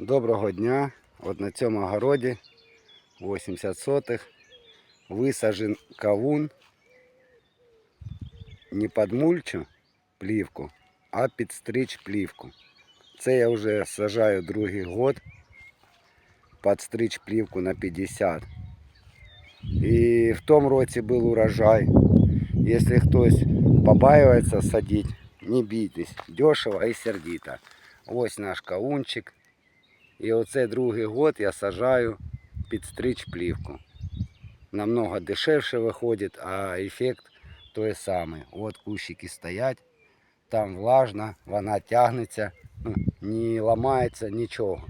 Доброго дня! От на цьому огороді 80 сотих висаджен кавун не під мульчу плівку, а під стрич плівку. Це я вже сажаю другий год під стрич плівку на 50. І в тому році був урожай. Якщо хтось побаюється садити, не бійтесь, дешево і сердито. Ось наш кавунчик. І оце другий год я сажаю під стрич плівку. Намного дешевше виходить, а ефект той самий. От кущики стоять, там влажно, вона тягнеться, ну, не ламається нічого.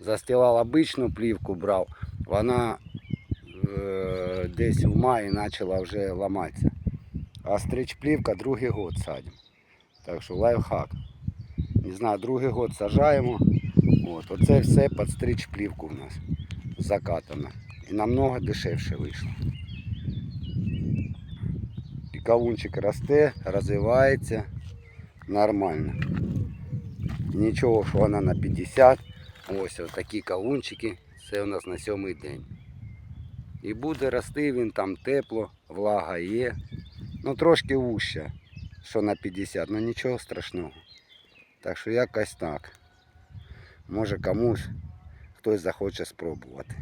Застилав обичну плівку брав, вона е, десь в маї почала вже ламатися. А стрич плівка другий год садимо. Так що лайфхак. Не знаю, другий год сажаємо. От, оце все під стрич плівку в нас закатано. І намного дешевше вийшло. І кавунчик росте, розвивається нормально. Нічого, що вона на 50. Ось такі кавунчики. Це у нас на сьомий день. І буде рости він там тепло, влага є. Ну трошки вужче, що на 50, ну нічого страшного. Так що якось так. Може комусь хтось захоче спробувати.